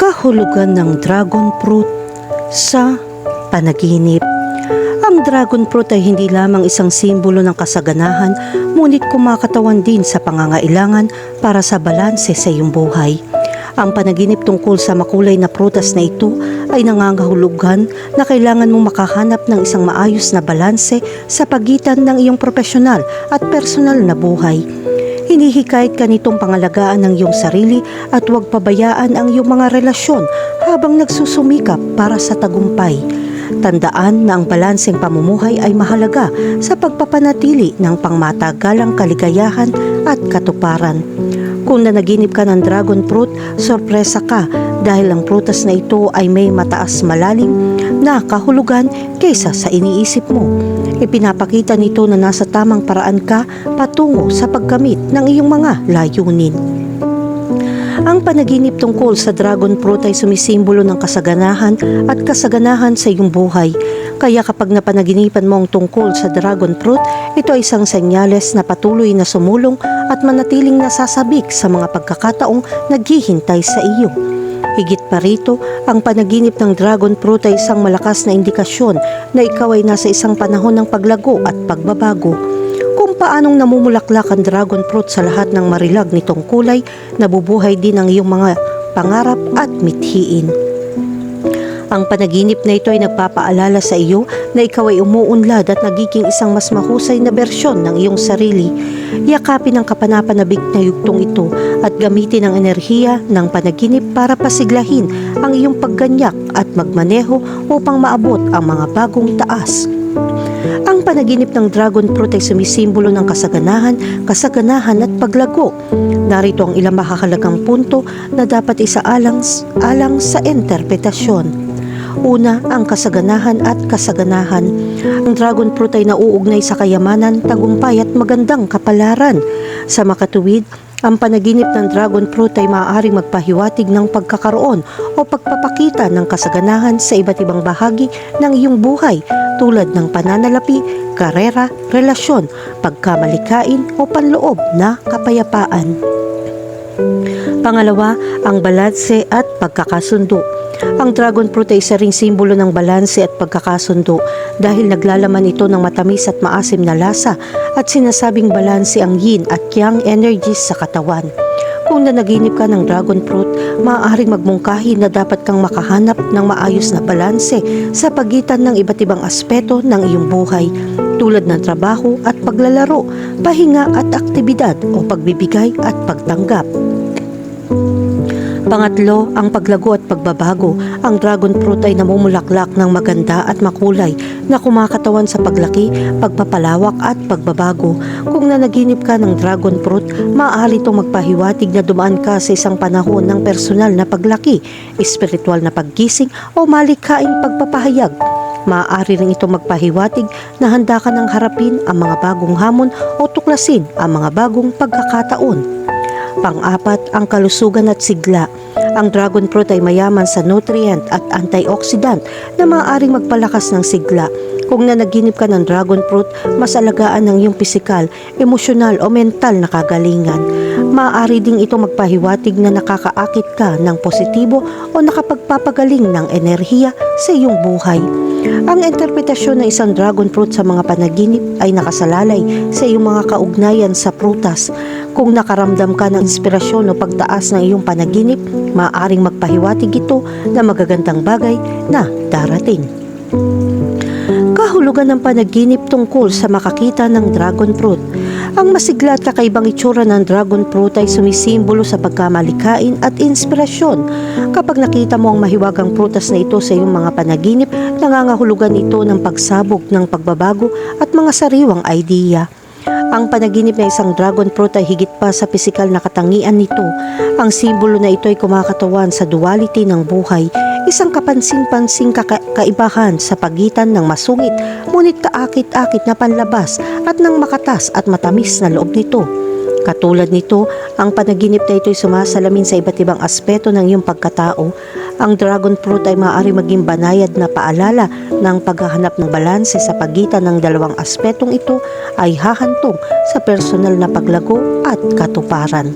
kahulugan ng dragon fruit sa panaginip. Ang dragon fruit ay hindi lamang isang simbolo ng kasaganahan, ngunit kumakatawan din sa pangangailangan para sa balanse sa iyong buhay. Ang panaginip tungkol sa makulay na prutas na ito ay nangangahulugan na kailangan mong makahanap ng isang maayos na balanse sa pagitan ng iyong profesional at personal na buhay. Hinihikayat ka nitong pangalagaan ng iyong sarili at huwag pabayaan ang iyong mga relasyon habang nagsusumikap para sa tagumpay. Tandaan na ang balanseng pamumuhay ay mahalaga sa pagpapanatili ng pangmatagalang kaligayahan at katuparan. Kung nanaginip ka ng dragon fruit, sorpresa ka dahil ang prutas na ito ay may mataas malalim na kahulugan kaysa sa iniisip mo. Ipinapakita nito na nasa tamang paraan ka patungo sa pagkamit ng iyong mga layunin. Ang panaginip tungkol sa dragon fruit ay sumisimbolo ng kasaganahan at kasaganahan sa iyong buhay. Kaya kapag napanaginipan mo ang tungkol sa dragon fruit, ito ay isang senyales na patuloy na sumulong at manatiling nasasabik sa mga pagkakataong naghihintay sa iyo. Higit pa rito, ang panaginip ng dragon fruit ay isang malakas na indikasyon na ikaw ay nasa isang panahon ng paglago at pagbabago. Kung paanong namumulaklak ang dragon fruit sa lahat ng marilag nitong kulay, nabubuhay din ang iyong mga pangarap at mithiin. Ang panaginip na ito ay nagpapaalala sa iyo na ikaw ay umuunlad at nagiging isang mas mahusay na bersyon ng iyong sarili. Yakapin ang kapanapanabik na yugtong ito at gamitin ang enerhiya ng panaginip para pasiglahin ang iyong pagganyak at magmaneho upang maabot ang mga bagong taas. Ang panaginip ng dragon fruit ay sumisimbolo ng kasaganahan, kasaganahan at paglago. Narito ang ilang makakalagang punto na dapat isaalang alang sa interpretasyon. Una, ang kasaganahan at kasaganahan. Ang dragon fruit ay nauugnay sa kayamanan, tagumpay at magandang kapalaran. Sa makatuwid, ang panaginip ng dragon fruit ay maaaring magpahiwatig ng pagkakaroon o pagpapakita ng kasaganahan sa iba't ibang bahagi ng iyong buhay tulad ng pananalapi, karera, relasyon, pagkamalikain o panloob na kapayapaan. Pangalawa, ang balanse at pagkakasundo. Ang dragon fruit ay isa ring simbolo ng balanse at pagkakasundo dahil naglalaman ito ng matamis at maasim na lasa at sinasabing balanse ang yin at yang energies sa katawan. Kung nanaginip ka ng dragon fruit, maaaring magmungkahi na dapat kang makahanap ng maayos na balanse sa pagitan ng iba't ibang aspeto ng iyong buhay tulad ng trabaho at paglalaro, pahinga at aktibidad o pagbibigay at pagtanggap. Pangatlo, ang paglago at pagbabago. Ang dragon fruit ay namumulaklak ng maganda at makulay na kumakatawan sa paglaki, pagpapalawak at pagbabago. Kung nanaginip ka ng dragon fruit, maaari itong magpahiwatig na dumaan ka sa isang panahon ng personal na paglaki, espiritual na paggising o malikhaing pagpapahayag. Maaari rin ito magpahiwatig na handa ka ng harapin ang mga bagong hamon o tuklasin ang mga bagong pagkakataon. Pang-apat, ang kalusugan at sigla. Ang dragon fruit ay mayaman sa nutrient at antioxidant na maaaring magpalakas ng sigla. Kung nanaginip ka ng dragon fruit, mas alagaan ng iyong pisikal, emosyonal o mental na kagalingan. Maaari ding ito magpahiwatig na nakakaakit ka ng positibo o nakapagpapagaling ng enerhiya sa iyong buhay. Ang interpretasyon ng isang dragon fruit sa mga panaginip ay nakasalalay sa iyong mga kaugnayan sa prutas. Kung nakaramdam ka ng inspirasyon o pagtaas ng iyong panaginip, maaaring magpahiwatig ito na magagandang bagay na darating. Kahulugan ng panaginip tungkol sa makakita ng dragon fruit. Ang masigla at kakaibang itsura ng dragon fruit ay sumisimbolo sa pagkamalikain at inspirasyon. Kapag nakita mo ang mahiwagang prutas na ito sa iyong mga panaginip, nangangahulugan ito ng pagsabog ng pagbabago at mga sariwang idea. Ang panaginip ng isang dragon fruit ay higit pa sa pisikal na katangian nito. Ang simbolo na ito ay kumakatawan sa duality ng buhay, isang kapansin-pansing kaka- kaibahan sa pagitan ng masungit ngunit kaakit-akit na panlabas at ng makatas at matamis na loob nito. Katulad nito, ang panaginip na ito ay sumasalamin sa iba't ibang aspeto ng iyong pagkatao. Ang dragon fruit ay maaari maging banayad na paalala ng paghahanap ng balanse sa pagitan ng dalawang aspetong ito ay hahantong sa personal na paglago at katuparan.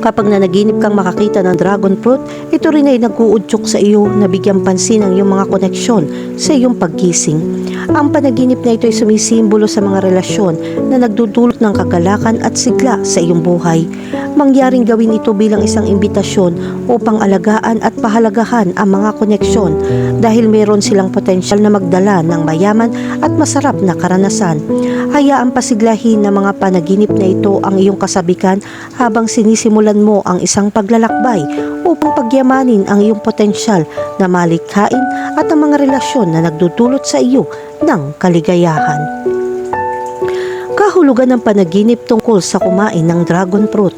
Kapag nanaginip kang makakita ng dragon fruit, ito rin ay nag-uudyok sa iyo na bigyang pansin ang iyong mga koneksyon sa iyong paggising. Ang panaginip na ito ay sumisimbolo sa mga relasyon na nagdudulot ng kagalakan at sigla sa iyong buhay. Mangyaring gawin ito bilang isang imbitasyon upang alagaan at pahalagahan ang mga koneksyon dahil meron silang potensyal na magdala ng mayaman at masarap na karanasan. Hayaan pasiglahin ng mga panaginip na ito ang iyong kasabikan habang sinisimulan mo ang isang paglalakbay upang pagyamanin ang iyong potensyal na malikhain at ang mga relasyon na nagdudulot sa iyo ng kaligayahan. Kahulugan ng panaginip tungkol sa kumain ng dragon fruit.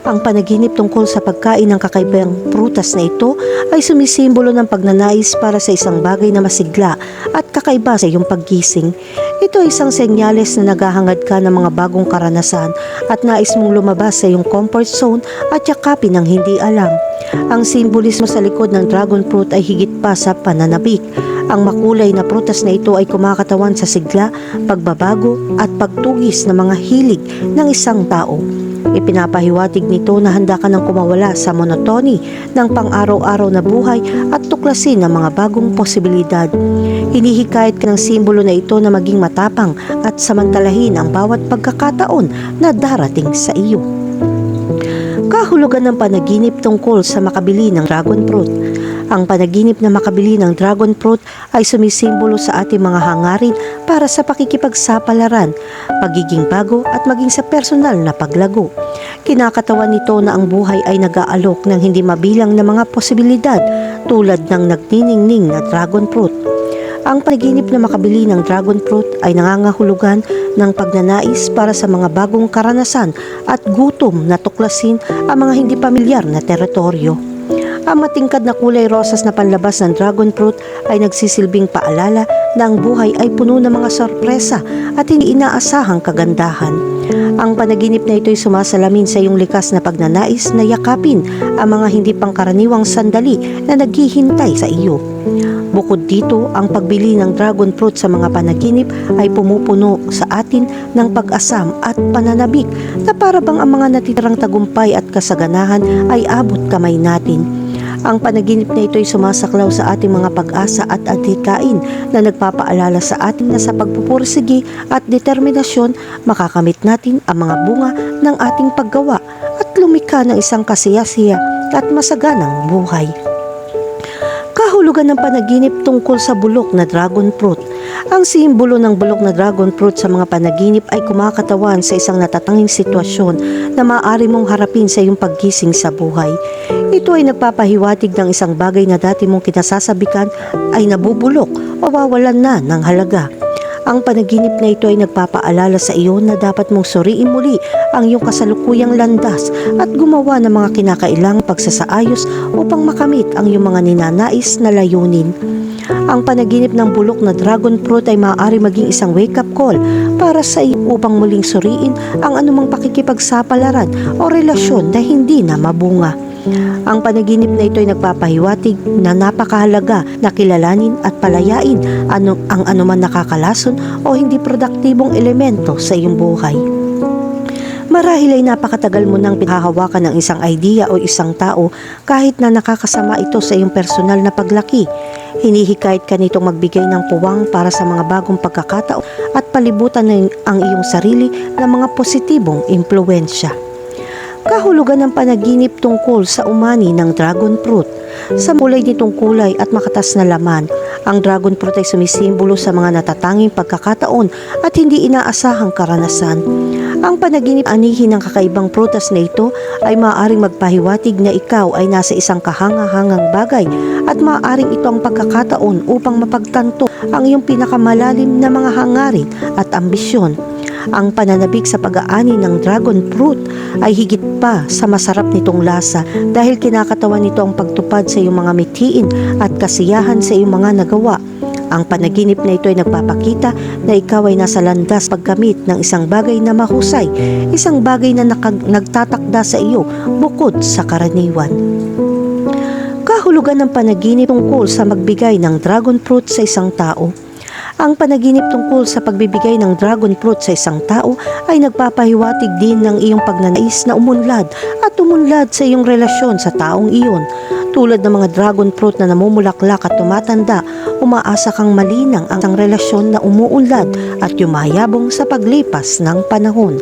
Ang panaginip tungkol sa pagkain ng kakaibang prutas na ito ay sumisimbolo ng pagnanais para sa isang bagay na masigla at kakaiba sa iyong paggising. Ito ay isang senyales na naghahangad ka ng mga bagong karanasan at nais mong lumabas sa iyong comfort zone at yakapin ng hindi alam. Ang simbolismo sa likod ng dragon fruit ay higit pa sa pananabik. Ang makulay na prutas na ito ay kumakatawan sa sigla, pagbabago at pagtugis ng mga hilig ng isang tao. Ipinapahiwatig nito na handa ka ng kumawala sa monotony ng pang-araw-araw na buhay at tuklasin ang mga bagong posibilidad. Hinihikayat ka ng simbolo na ito na maging matapang at samantalahin ang bawat pagkakataon na darating sa iyo. Kahulugan ng panaginip tungkol sa makabili ng dragon fruit. Ang panaginip na makabili ng dragon fruit ay sumisimbolo sa ating mga hangarin para sa pakikipagsapalaran, pagiging bago at maging sa personal na paglago. Kinakatawan nito na ang buhay ay nag-aalok ng hindi mabilang na mga posibilidad tulad ng nagniningning na dragon fruit. Ang panaginip na makabili ng dragon fruit ay nangangahulugan ng pagnanais para sa mga bagong karanasan at gutom na tuklasin ang mga hindi pamilyar na teritoryo. Ang matingkad na kulay rosas na panlabas ng dragon fruit ay nagsisilbing paalala na ang buhay ay puno ng mga sorpresa at hindi inaasahang kagandahan. Ang panaginip na ito ay sumasalamin sa iyong likas na pagnanais na yakapin ang mga hindi pangkaraniwang sandali na naghihintay sa iyo. Bukod dito, ang pagbili ng dragon fruit sa mga panaginip ay pumupuno sa atin ng pag-asam at pananabik na para bang ang mga natitirang tagumpay at kasaganahan ay abot kamay natin. Ang panaginip na ito ay sumasaklaw sa ating mga pag-asa at adhikain na nagpapaalala sa atin na sa pagpupursige at determinasyon makakamit natin ang mga bunga ng ating paggawa at lumika ng isang kasiyasiya at masaganang buhay. Kahulugan ng panaginip tungkol sa bulok na dragon fruit. Ang simbolo ng bulok na dragon fruit sa mga panaginip ay kumakatawan sa isang natatanging sitwasyon na maaari mong harapin sa iyong paggising sa buhay. Ito ay nagpapahiwatig ng isang bagay na dati mong kinasasabikan ay nabubulok o wawalan na ng halaga. Ang panaginip na ito ay nagpapaalala sa iyo na dapat mong suriin muli ang iyong kasalukuyang landas at gumawa ng mga kinakailangang pagsasaayos upang makamit ang iyong mga ninanais na layunin. Ang panaginip ng bulok na dragon fruit ay maaari maging isang wake-up call para sa iyo upang muling suriin ang anumang pakikipagsapalaran o relasyon na hindi na mabunga. Ang panaginip na ito ay nagpapahiwatig na napakahalaga na kilalanin at palayain ano, ang anuman nakakalason o hindi produktibong elemento sa iyong buhay. Marahil ay napakatagal mo nang pinahahawakan ng isang idea o isang tao kahit na nakakasama ito sa iyong personal na paglaki. Hinihikayat ka nitong magbigay ng puwang para sa mga bagong pagkakataon at palibutan ng ang iyong sarili ng mga positibong impluensya. Kahulugan ng panaginip tungkol sa umani ng dragon fruit. Sa mulay nitong kulay at makatas na laman, ang dragon fruit ay sumisimbolo sa mga natatanging pagkakataon at hindi inaasahang karanasan. Ang panaginip anihin ng kakaibang prutas na ito ay maaaring magpahiwatig na ikaw ay nasa isang kahangahangang bagay at maaaring ito ang pagkakataon upang mapagtanto ang iyong pinakamalalim na mga hangarin at ambisyon. Ang pananabik sa pag-aani ng dragon fruit ay higit pa sa masarap nitong lasa dahil kinakatawan nito ang pagtupad sa iyong mga mitiin at kasiyahan sa iyong mga nagawa. Ang panaginip na ito ay nagpapakita na ikaw ay nasa landas paggamit ng isang bagay na mahusay, isang bagay na nagtatakda sa iyo bukod sa karaniwan. Kahulugan ng panaginip tungkol sa magbigay ng dragon fruit sa isang tao. Ang panaginip tungkol sa pagbibigay ng dragon fruit sa isang tao ay nagpapahiwatig din ng iyong pagnanais na umunlad at umunlad sa iyong relasyon sa taong iyon. Tulad ng mga dragon fruit na namumulaklak at tumatanda, umaasa kang malinang ang isang relasyon na umuunlad at yumayabong sa paglipas ng panahon.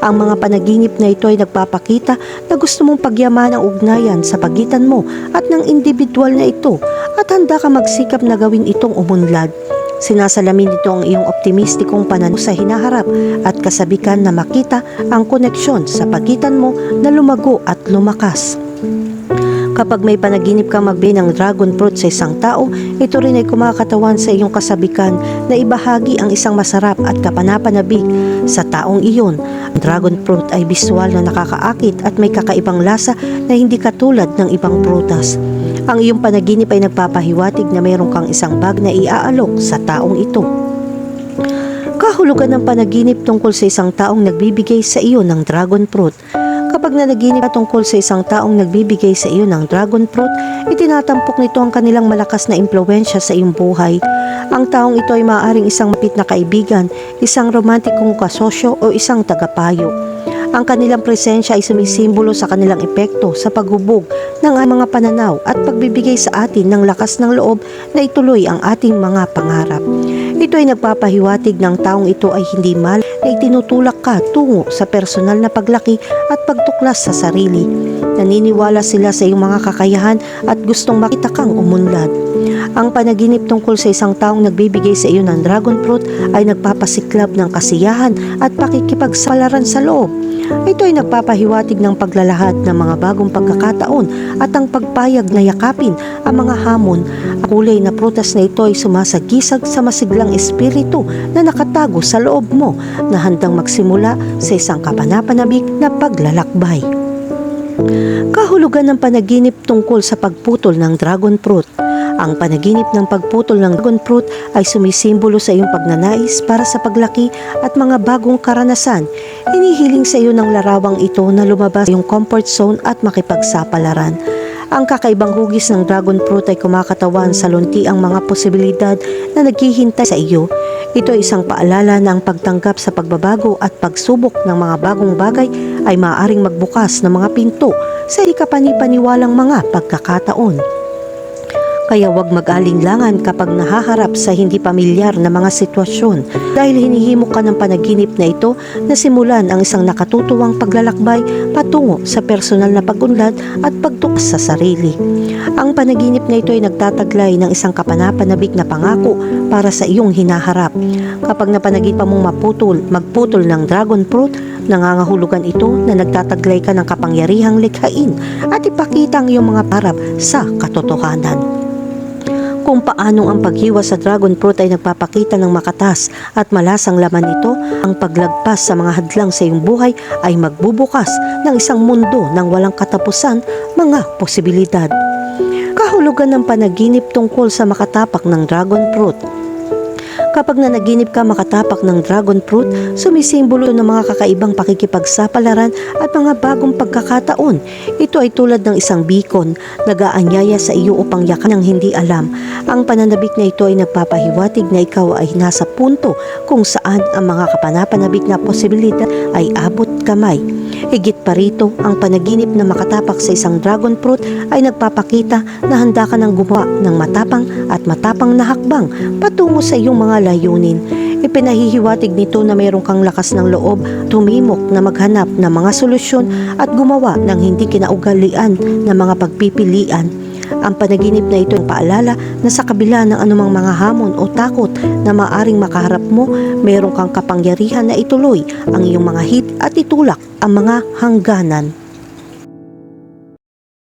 Ang mga panaginip na ito ay nagpapakita na gusto mong pagyaman ang ugnayan sa pagitan mo at ng individual na ito at handa ka magsikap na gawin itong umunlad. Sinasalamin nito ang iyong optimistikong pananaw sa hinaharap at kasabikan na makita ang koneksyon sa pagitan mo na lumago at lumakas. Kapag may panaginip kang magbi ng dragon fruit sa isang tao, ito rin ay kumakatawan sa iyong kasabikan na ibahagi ang isang masarap at kapanapanabik sa taong iyon. Ang dragon fruit ay biswal na nakakaakit at may kakaibang lasa na hindi katulad ng ibang prutas. Ang iyong panaginip ay nagpapahiwatig na mayroon kang isang bag na iaalok sa taong ito. Kahulugan ng panaginip tungkol sa isang taong nagbibigay sa iyo ng dragon fruit. Kapag nanaginip ka tungkol sa isang taong nagbibigay sa iyo ng dragon fruit, itinatampok nito ang kanilang malakas na impluensya sa iyong buhay. Ang taong ito ay maaaring isang mapit na kaibigan, isang romantikong kasosyo o isang tagapayo. Ang kanilang presensya ay sumisimbolo sa kanilang epekto sa paghubog ng mga pananaw at pagbibigay sa atin ng lakas ng loob na ituloy ang ating mga pangarap. Ito ay nagpapahiwatig ng taong ito ay hindi mal na itinutulak ka tungo sa personal na paglaki at pagtuklas sa sarili. Naniniwala sila sa iyong mga kakayahan at gustong makita kang umunlad. Ang panaginip tungkol sa isang taong nagbibigay sa iyo ng dragon fruit ay nagpapasiklab ng kasiyahan at pakikipagsapalaran sa loob. Ito ay nagpapahiwatig ng paglalahad ng mga bagong pagkakataon at ang pagpayag na yakapin ang mga hamon. Ang kulay na prutas na ito ay sumasagisag sa masiglang espiritu na nakatago sa loob mo na handang magsimula sa isang kapanapanabik na paglalakbay. Kahulugan ng panaginip tungkol sa pagputol ng dragon fruit. Ang panaginip ng pagputol ng dragon fruit ay sumisimbolo sa iyong pagnanais para sa paglaki at mga bagong karanasan. Hinihiling sa iyo ng larawang ito na lumabas sa iyong comfort zone at makipagsapalaran. Ang kakaibang hugis ng dragon fruit ay kumakatawan sa lunti ang mga posibilidad na naghihintay sa iyo. Ito ay isang paalala na ang pagtanggap sa pagbabago at pagsubok ng mga bagong bagay ay maaaring magbukas ng mga pinto sa di kapanipaniwalang mga pagkakataon. Kaya huwag mag-alinlangan kapag nahaharap sa hindi pamilyar na mga sitwasyon dahil hinihimok ka ng panaginip na ito na simulan ang isang nakatutuwang paglalakbay patungo sa personal na pagunlad at pagtukas sa sarili. Ang panaginip na ito ay nagtataglay ng isang kapanapanabik na pangako para sa iyong hinaharap. Kapag napanagin pa mong maputol, magputol ng dragon fruit, nangangahulugan ito na nagtataglay ka ng kapangyarihang likhain at ipakita ang iyong mga parab sa katotohanan kung paanong ang paghiwa sa dragon fruit ay nagpapakita ng makatas at malasang laman nito, ang paglagpas sa mga hadlang sa iyong buhay ay magbubukas ng isang mundo ng walang katapusan mga posibilidad. Kahulugan ng panaginip tungkol sa makatapak ng dragon fruit. Kapag nanaginip ka makatapak ng dragon fruit, sumisimbolo ng mga kakaibang pakikipagsapalaran at mga bagong pagkakataon. Ito ay tulad ng isang beacon, nagaanyaya sa iyo upang yakan ng hindi alam. Ang pananabik na ito ay nagpapahiwatig na ikaw ay nasa punto kung saan ang mga kapanapanabik na posibilidad ay abot kamay. Higit pa rito, ang panaginip na makatapak sa isang dragon fruit ay nagpapakita na handa ka ng gumawa ng matapang at matapang na hakbang patungo sa iyong mga layunin. Ipinahihiwatig nito na mayroon kang lakas ng loob, tumimok na maghanap ng mga solusyon at gumawa ng hindi kinaugalian na mga pagpipilian. Ang panaginip na ito ay paalala na sa kabila ng anumang mga hamon o takot na maaring makaharap mo, mayroon kang kapangyarihan na ituloy ang iyong mga hit at itulak ang mga hangganan.